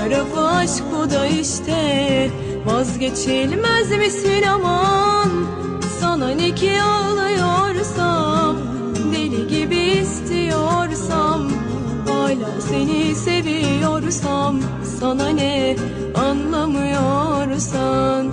Alt tarafı aşk bu da işte. Vazgeçilmez misin aman? Sana ne ki ağlıyorsam Deli gibi istiyorsam Hala seni seviyorsam Sana ne anlamıyorsan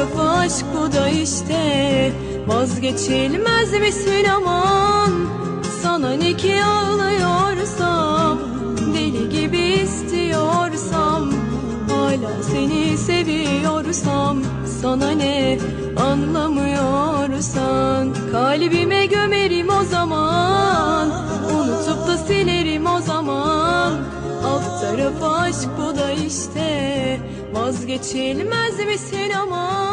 Tarafı aşk bu da işte. Vazgeçilmez misin aman? Sana ne ki ağlıyorsam Deli gibi istiyorsam Hala seni seviyorsam Sana ne anlamıyorsan. Kalbime gömerim o zaman Unutup da silerim o zaman. Alt tarafı aşk bu da işte. Vazgeçilmez misin aman